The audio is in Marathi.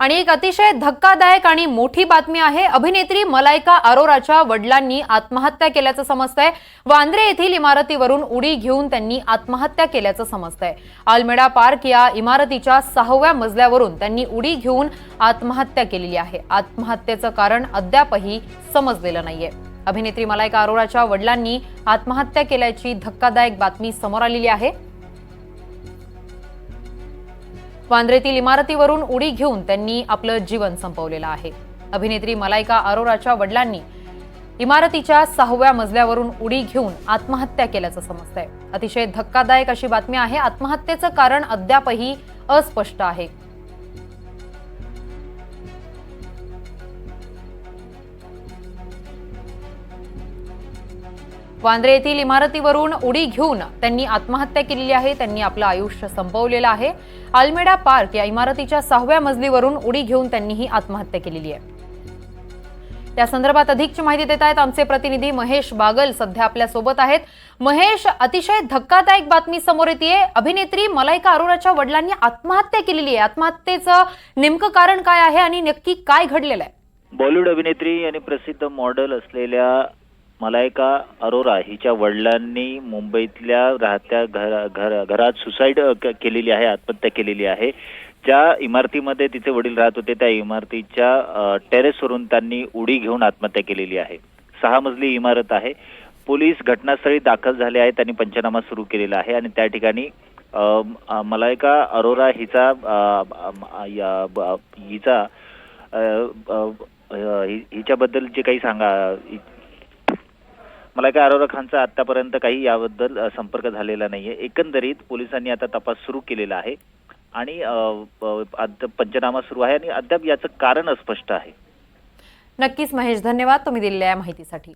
आणि एक अतिशय धक्कादायक आणि मोठी बातमी आहे अभिनेत्री मलायका अरोराच्या वडिलांनी आत्महत्या केल्याचं समजतंय. वांद्रे येथील इमारतीवरून उडी घेऊन त्यांनी आत्महत्या केल्याचं समजतंय. आलमेडा पार्क या इमारतीच्या सहाव्या मजल्यावरून त्यांनी उडी घेऊन आत्महत्या केलेली आहे. आत्महत्येचं कारण अद्यापही समजलेलं नाहीये. अभिनेत्री मलायका अरोराच्या वडिलांनी आत्महत्या केल्याची धक्कादायक बातमी समोर आलेली आहे. वांद्रेतील इमारतीवरून उडी घेऊन त्यांनी आपलं जीवन संपवलेलं आहे. अभिनेत्री मलायका अरोराच्या वडिलांनी इमारतीच्या सहाव्या मजल्यावरून उडी घेऊन आत्महत्या केल्याचं समजतंय. अतिशय धक्कादायक अशी बातमी आहे. आत्महत्येचं कारण अद्यापही अस्पष्ट आहे. वांद्रे येथील इमारतीवरून उडी घेऊन त्यांनी आत्महत्या केलेली आहे. त्यांनी आपलं आयुष्य संपवलेलं आहे. आल्मेडा पार्क या इमारतीच्या सहाव्या मजलीवरून उडी घेऊन त्यांनी ही आत्महत्या केलेली आहे. त्या संदर्भात अधिकची माहिती देत आहेत आमचे प्रतिनिधी महेश बागल सध्या आपल्यासोबत आहेत. महेश अतिशय धक्कादायक बातमी समोर येते अभिनेत्री मलायका अरोराच्या वडिलांनी आत्महत्या केलेली आहे. आत्महत्येचं नेमकं कारण काय आहे आणि नक्की काय घडलेलं आहे? बॉलिवूड अभिनेत्री आणि प्रसिद्ध मॉडेल असलेल्या मलायका अरोरा हिच्या वडिलांनी मुंबईतल्या राहत्या घर घर घरात सुसाईड क- केलेली आहे आत्महत्या केलेली आहे. ज्या इमारतीमध्ये तिचे वडील राहत होते त्या इमारतीच्या टेरेसवरून त्यांनी उडी घेऊन आत्महत्या केलेली आहे. सहा मजली इमारत आहे. पोलीस घटनास्थळी दाखल झाले आहेत त्यांनी पंचनामा सुरू केलेला आहे आणि त्या ठिकाणी मलायका अरोरा हिचा या- हिचा हिच्याबद्दल जे काही सांगा मला काय अरोरा खानचा आतापर्यंत काही याबद्दल संपर्क झालेला नाहीये. एकंदरीत पोलिसांनी आता तपास सुरू केलेला आहे आणि पंचनामा सुरू आहे आणि अद्याप याचं कारण अस्पष्ट आहे. नक्कीच महेश धन्यवाद. तुम्ही दिलेल्या माहितीसाठी.